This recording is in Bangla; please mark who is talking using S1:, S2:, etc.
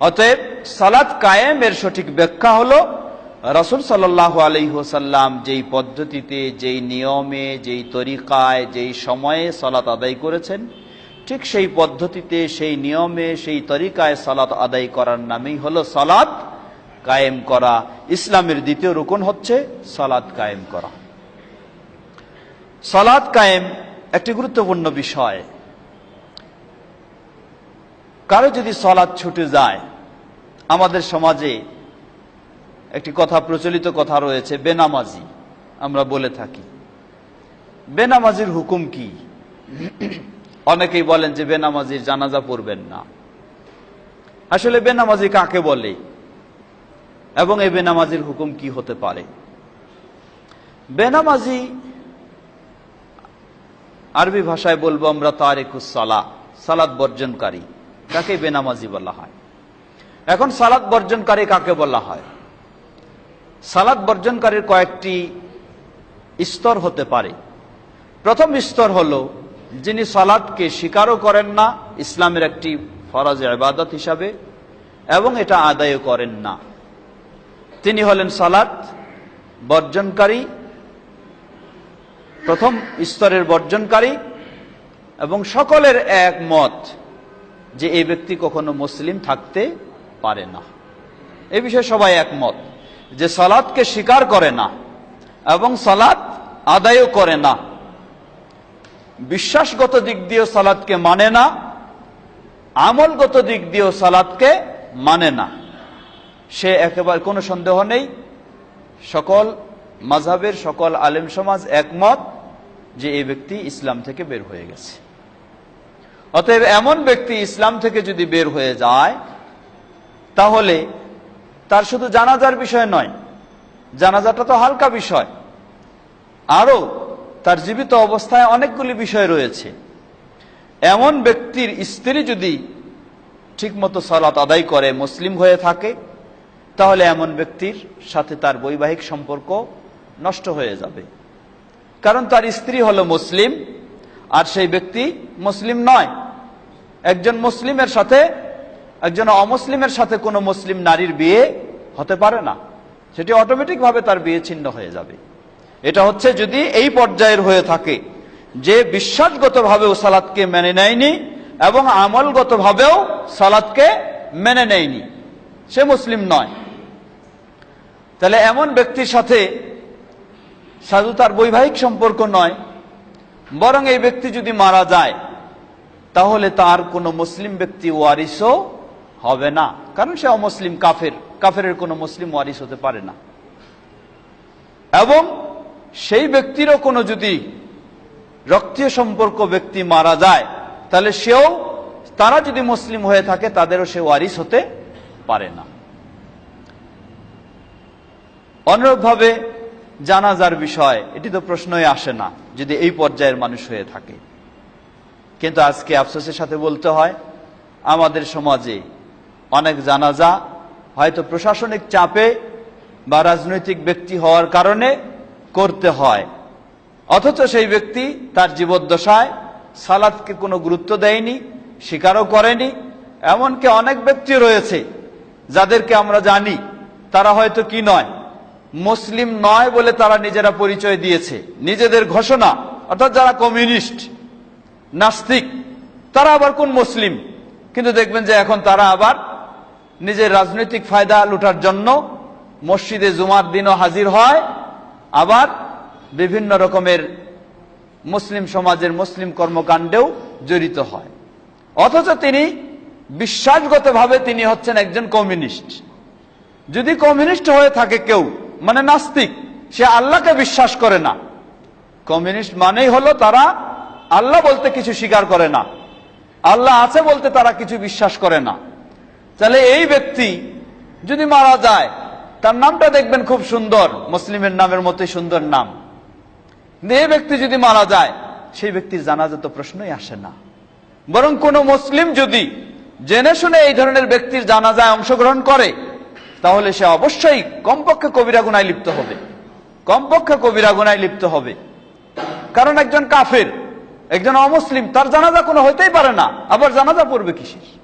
S1: অতএব সালাত কায়েমের সঠিক ব্যাখ্যা হলো রসুল সাল্লাহ আলহিহসাল্লাম যেই পদ্ধতিতে, যেই নিয়মে, যেই তরিকায়, যেই সময়ে সালাত আদায় করেছেন, ঠিক সেই পদ্ধতিতে, সেই নিয়মে, সেই তরিকায় সালাত আদায় করার নামেই হলো সালাত কায়েম করা। ইসলামের দ্বিতীয় রুকন হচ্ছে সালাত কায়েম করা। সালাত কায়েম একটি গুরুত্বপূর্ণ বিষয়। কারও যদি সলাদ ছুটে যায়, আমাদের সমাজে একটি কথা, প্রচলিত কথা রয়েছে, বেনামাজি, আমরা বলে থাকি। বেনামাজির হুকুম কি? অনেকেই বলেন যে বেনামাজির জানাজা পড়বেন না। আসলে বেনামাজি কাকে বলে? এবং এই বেনামাজির হুকুম কি হতে পারে? বেনামাজি আরবি ভাষায় বলব আমরা তারেকুস সালা সালাদ বর্জনকারী। কাকে বেনামাজি বলা হয়? এখন সালাদ বর্জনকারী কাকে বলা হয়? সালাদ বর্জনকারীর কয়েকটি স্তর হতে পারে। প্রথম স্তর হল, যিনি সালাদকে স্বীকারও করেন না, ইসলামের একটি ফরজ আবাদত হিসাবে, এবং এটা আদায় করেন না। তিনি হলেন সালাদ বর্জনকারী, প্রথম স্তরের বর্জনকারী, এবং সকলের এক মত যে এই ব্যক্তি কখনো মুসলিম থাকতে পারে না। এ বিষয়ে সবাই একমত যে সালাদকে স্বীকার করে না এবং সালাদ আদায়ও করে না। বিশ্বাসগত দিক দিয়েও সালাদকে মানে না, আমলগত দিক দিয়েও সালাদকে মানে না। সে একেবারে কোনো সন্দেহ নেই। সকল মাঝাবের সকল আলেম সমাজ একমত যে এই ব্যক্তি ইসলাম থেকে বের হয়ে গেছে। অতএব এমন ব্যক্তি ইসলাম থেকে যদি বের হয়ে যায়, তাহলে তার শুধু জানাজার বিষয় নয়, জানাজাটা তো হালকা বিষয়। আরও তার জীবিত অবস্থায় অনেকগুলি বিষয় রয়েছে। এমন ব্যক্তির স্ত্রী যদি ঠিকমতো সালাত আদায় করে, মুসলিম হয়ে থাকে, তাহলে এমন ব্যক্তির সাথে তার বৈবাহিক সম্পর্ক নষ্ট হয়ে যাবে। কারণ তার স্ত্রী হলো মুসলিম, আর সেই ব্যক্তি মুসলিম নয়। একজন মুসলিমের সাথে, একজন অমুসলিমের সাথে কোনো মুসলিম নারীর বিয়ে হতে পারে না। সেটি অটোমেটিক ভাবে তার বিয়ে ছিন্ন হয়ে যাবে। এটা হচ্ছে যদি এই পর্যায়ের হয়ে থাকে যে বিশ্বাসগত ভাবেও সালাদকে মেনে নেয়নি এবং আমলগত ভাবেও সালাদকে মেনে নেয়নি। সে মুসলিম নয়। তাহলে এমন ব্যক্তির সাথে সাধু তার বৈবাহিক সম্পর্ক নয়, বরং এই ব্যক্তি যদি মারা যায় তাহলে তার কোনো মুসলিম ব্যক্তি ওয়ারিসও হবে না। কারণ সে অমুসলিম, কাফের। কাফের কোনো মুসলিম ওয়ারিস হতে পারে না। এবং সেই ব্যক্তিরও কোনো যদি রক্তীয় সম্পর্ক ব্যক্তি মারা যায়, তাহলে সেও, তারা যদি মুসলিম হয়ে থাকে, তাদেরও সে ওয়ারিস হতে পারে না। অনুরূপভাবে জানাজার বিষয়, এটি তো প্রশ্নই আসে না, যদি এই পর্যায়ের মানুষ হয়ে থাকে। কিন্তু আজকে আফসোসের সাথে বলতে হয়, আমাদের সমাজে অনেক জানাজা হয়তো প্রশাসনিক চাপে বা রাজনৈতিক ব্যক্তি হওয়ার কারণে করতে হয়। অথচ সেই ব্যক্তি তার জীবদ্দশায় সালাদকে কোনো গুরুত্ব দেয়নি, স্বীকারও করেনি, এমনকি অনেক ব্যক্তি রয়েছে যাদেরকে আমরা জানি, তারা হয়তো কি নয়, মুসলিম নয় বলে তারা নিজেরা পরিচয় দিয়েছে, নিজেদের ঘোষণা, অর্থাৎ যারা কমিউনিস্ট নাস্তিক। তারা আবার কোন মুসলিম? কিন্তু দেখবেন যে এখন তারা আবার নিজের রাজনৈতিক ফায়দা লুটার জন্য মসজিদে জুমার দিনও হাজির হয়, আবার বিভিন্ন রকমের মুসলিম সমাজের মুসলিম কর্মকাণ্ডেও জড়িত হয়। অথচ তিনি বিশ্বাসগতভাবে তিনি হচ্ছেন একজন কমিউনিস্ট। যদি কমিউনিস্ট হয়ে থাকে কেউ মানে নাস্তিক, সে আল্লাহকে বিশ্বাস করে না। কমিউনিস্ট মানেই হলো তারা আল্লাহ বলতে কিছু স্বীকার করে না। আল্লাহ আছে বলতে তারা কিছু বিশ্বাস করে না। তাহলে এই ব্যক্তি যদি মারা যায়, তার নামটা দেখবেন খুব সুন্দর, মুসলিমের নামের মতোই সুন্দর নাম। কিন্তু এই ব্যক্তি যদি মারা যায়, সেই ব্যক্তির জানাজা তো প্রশ্নই আসে না। বরং কোন মুসলিম যদি জেনে শুনে এই ধরনের ব্যক্তির জানাজায় অংশগ্রহণ করে, তাহলে সে অবশ্যই কমপক্ষে কবিরা গুনায় লিপ্ত হবে। কমপক্ষে কবিরা গুনায় লিপ্ত হবে। কারণ একজন কাফের একজন অমুসলিম তার জানাজা কোনো হইতেই পারে না। আবার জানাজা পড়বে কিসের?